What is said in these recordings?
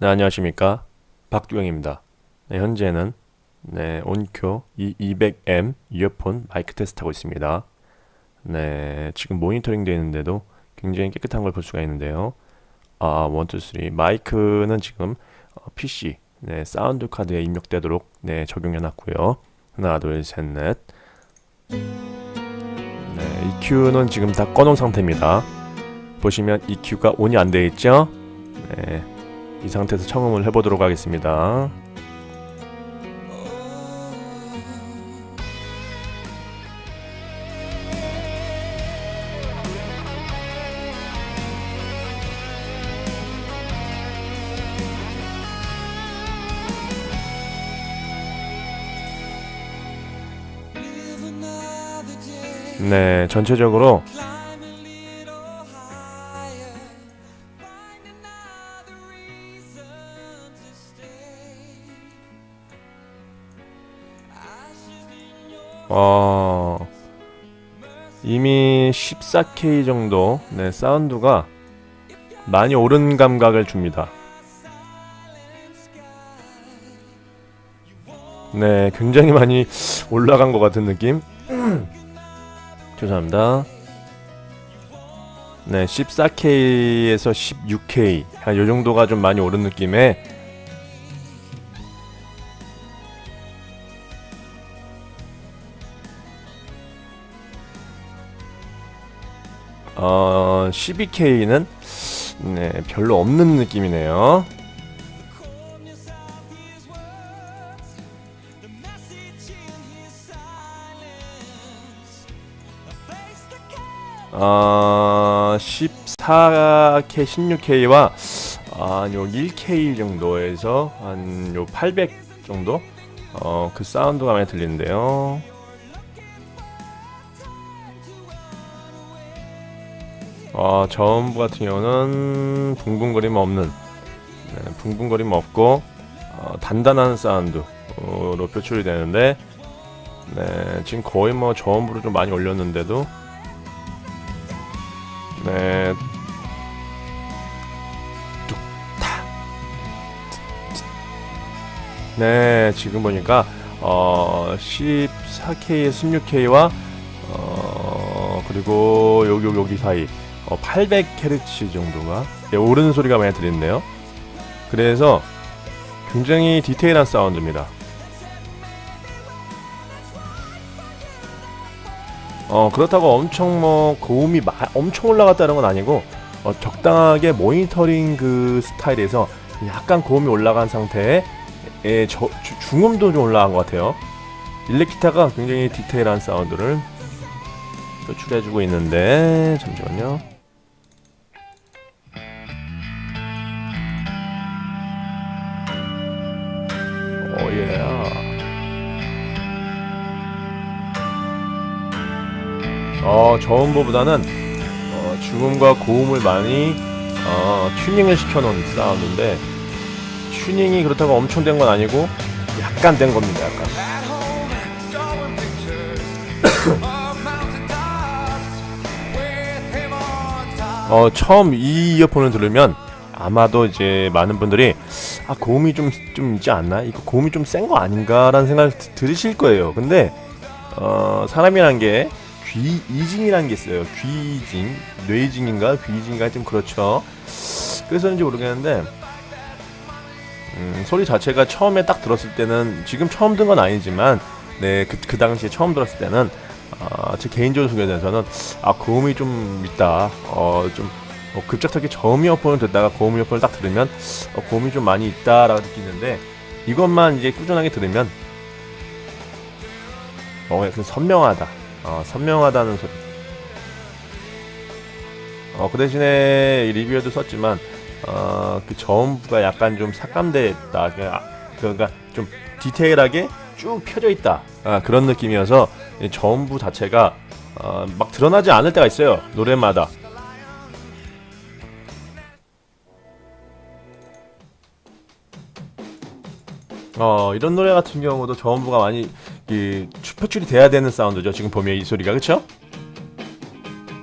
네, 안녕하십니까. 박두영입니다. 네, 현재는 네, 온큐 이 200M 이어폰 마이크 테스트 하고 있습니다. 네, 지금 모니터링 되어 있는데도 굉장히 깨끗한 걸 볼 수가 있는데요. 아, 1, 2, 3. 마이크는 지금 어, PC 네, 사운드 카드에 입력되도록 네, 적용해 놨고요. 하나, 둘, 셋, 넷. 네, EQ는 지금 다 꺼놓은 상태입니다. 보시면 EQ가 온이 안 되어 있죠? 네, 이 상태에서 청음을 해보도록 하겠습니다. 네, 전체적으로 어, 이미 14K 정도 네, 사운드가 많이 오른 감각을 줍니다. 네, 굉장히 많이 올라간 것 같은 느낌. 죄송합니다. 네, 14K에서 16K 한 요 정도가 좀 많이 오른 느낌에 어, 12K는 네, 별로 없는 느낌이네요. 어, 14K, 16K와 아, 요 1K 정도에서 한 요 800 정도 어, 그 사운드가 많이 들리는데요. 어, 저음부 같은 경우는 붕붕거림 없는 네, 붕붕거림 없고 어, 단단한 사운드로 표출이 되는데 네, 지금 거의 뭐 저음부를 좀 많이 올렸는데도 네. 뚝타. 네, 지금 보니까 어 14K, 16K와 어 그리고 여기, 여기 사이 어 800Hz 정도가 네, 오르는 소리가 많이 들리는데요. 그래서 굉장히 디테일한 사운드입니다. 어 그렇다고 엄청 뭐 고음이 마, 엄청 올라갔다는 건 아니고 어, 적당하게 모니터링 그 스타일에서 약간 고음이 올라간 상태에 예, 저, 주- 중음도 좀 올라간 것 같아요. 일렉기타가 굉장히 디테일한 사운드를 표출해주고 있는데 잠시만요. 예. 어, 저음보보다는 어, 중음과 고음을 많이 어, 튜닝을 시켜놓은 사운드인데 튜닝이 그렇다고 엄청 된 건 아니고 약간 된 겁니다. 약간. 어, 처음 이 이어폰을 들으면 아마도 이제 많은 분들이 아 고음이 좀 좀 있지 않나? 이거 고음이 좀 센 거 아닌가라는 생각을 드- 들으실 거예요. 근데 어, 사람이란 게 귀이징이라는 게 있어요. 귀이징, 뇌이징인가 귀이징인가 좀 그렇죠. 그래서인지 모르겠는데 음, 소리 자체가 처음에 딱 들었을 때는 지금 처음 든 건 아니지만 네, 그, 그 당시에 처음 들었을 때는 아, 제 개인적으로 소개돼서는 아 고음이 좀 있다. 어, 좀 어, 급작스럽게 저음 이어폰을 듣다가 고음 이어폰을 딱 들으면 어, 고음이 좀 많이 있다라고 느끼는데 이것만 이제 꾸준하게 들으면 어, 약간 선명하다. 어, 선명하다는 소리. 어, 그 대신에 이 리뷰에도 썼지만, 어, 그 저음부가 약간 좀. 그러니까, 아, 그러니까 좀 디테일하게 쭉 펴져 있다. 아, 그런 느낌이어서 이 저음부 자체가 어, 막 드러나지 않을 때가 있어요. 노래마다. 어, 이런 노래 같은 경우도 저음부가 많이 이 표출이 돼야 되는 사운드죠. 지금 보면 이 소리가 그렇죠?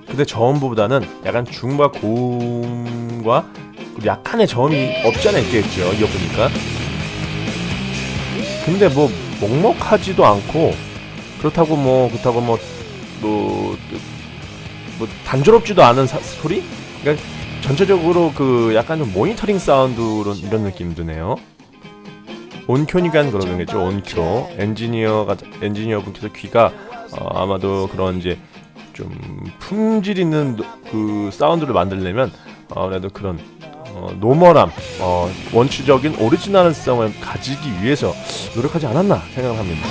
근데 저음부보다는 약간 중과 고음과 약간의 저음이 없지 않아 있겠죠 이어보니까 근데 뭐 먹먹하지도 않고 그렇다고 뭐 그렇다고 뭐 뭐, 뭐 단조롭지도 않은 사- 소리? 그러니까 전체적으로 그 약간 좀 모니터링 사운드 이런 느낌 드네요. 온큐니까 그러겠죠. 온큐 엔지니어가 엔지니어 분께서 귀가 어, 아마도 그런 이제 좀 품질 있는 노- 그 사운드를 만들려면 어, 그래도 그런 어, 노멀함, 어, 원초적인 오리지널성을 가지기 위해서 노력하지 않았나 생각을 합니다.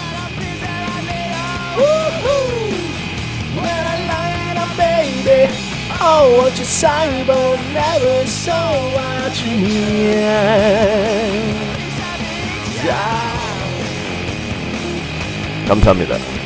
감사합니다.